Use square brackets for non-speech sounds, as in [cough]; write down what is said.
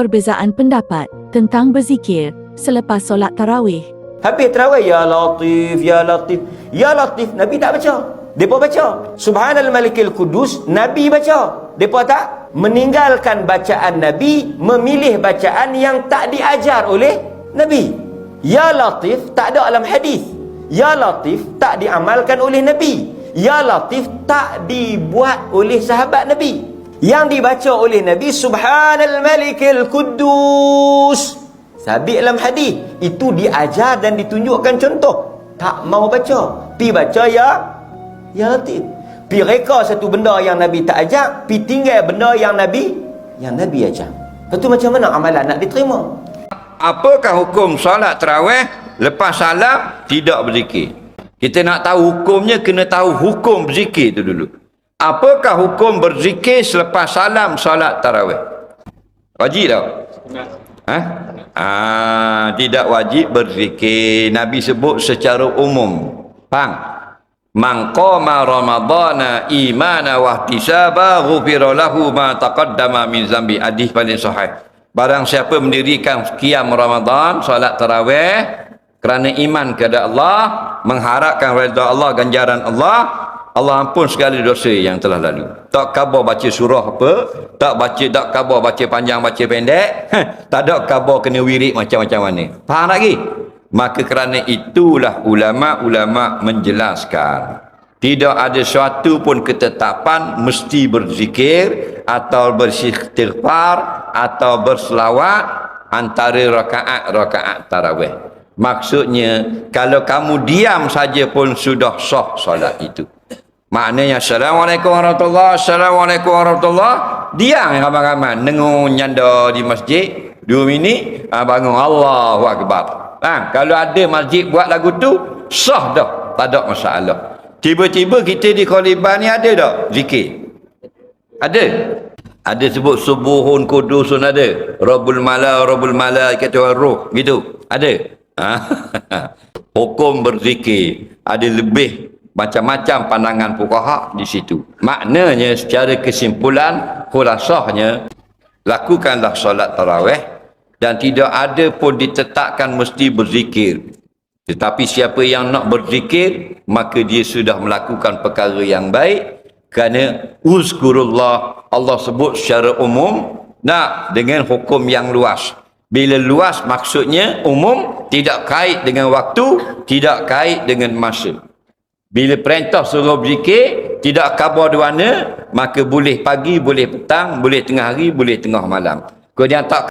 perbezaan pendapat tentang berzikir selepas solat tarawih. Habis terawih ya latif ya latif. Ya latif Nabi tak baca. Depa baca. Subhanal malikil kudus Nabi baca. Depa tak meninggalkan bacaan Nabi memilih bacaan yang tak diajar oleh Nabi. Ya latif tak ada dalam hadis. Ya latif tak diamalkan oleh Nabi. Ya latif tak dibuat oleh sahabat Nabi. Yang dibaca oleh Nabi Subhanal malikil kudus. Sabit dalam hadis itu diajar dan ditunjukkan contoh. Tak mau baca, pi baca ya ya latif. Pi reka satu benda yang Nabi tak ajar, pi tinggal benda yang Nabi yang Nabi ajar. Lepas tu macam mana amalan nak diterima? Apakah hukum solat tarawih lepas salam tidak berzikir? Kita nak tahu hukumnya kena tahu hukum berzikir tu dulu. Apakah hukum berzikir selepas salam solat tarawih? Wajib tak? Ha? Ah, tidak wajib berzikir. Nabi sebut secara umum. Faham? Man qama ramadana imana wa ihtisaba ghufira lahu ma taqaddama min zambi. Hadis paling sahih. Barang siapa mendirikan qiyam Ramadan, solat tarawih kerana iman kepada Allah, mengharapkan redha Allah, ganjaran Allah, Allah ampun segala dosa yang telah lalu. Tak khabar baca surah apa, tak baca tak khabar baca panjang baca pendek, tak ada khabar kena wirid macam-macam mana. Faham lagi? Maka kerana itulah ulama-ulama menjelaskan tidak ada suatu pun ketetapan mesti berzikir atau beristighfar atau berselawat antara rakaat-rakaat tarawih. Maksudnya kalau kamu diam saja pun sudah sah solat itu. Maknanya Assalamualaikum warahmatullahi Assalamualaikum warahmatullahi Diam ramai-ramai. Nengung nyanda di masjid. Dua minit ah, Bangun. Allahu Akbar. Ha, Kalau ada masjid buat lagu tu Sah dah. Tak ada masalah. Tiba-tiba kita di Khaliban ni ada tak? Zikir. Ada? Ada sebut Subuhun Kudusun ada. Rabbul Mala Rabbul Mala Kata roh Gitu. Ada? Ha? [laughs] Hukum berzikir. Ada lebih macam-macam pandangan fuqaha di situ. Maknanya secara kesimpulan khulasahnya lakukanlah solat tarawih dan tidak ada pun ditetapkan mesti berzikir. Tetapi siapa yang nak berzikir maka dia sudah melakukan perkara yang baik kerana uzkurullah Allah sebut secara umum nak dengan hukum yang luas. Bila luas maksudnya umum tidak kait dengan waktu, tidak kait dengan masa. Bila perintah suruh berzikir, tidak khabar di mana, maka boleh pagi, boleh petang, boleh tengah hari, boleh tengah malam. Kalau dia tak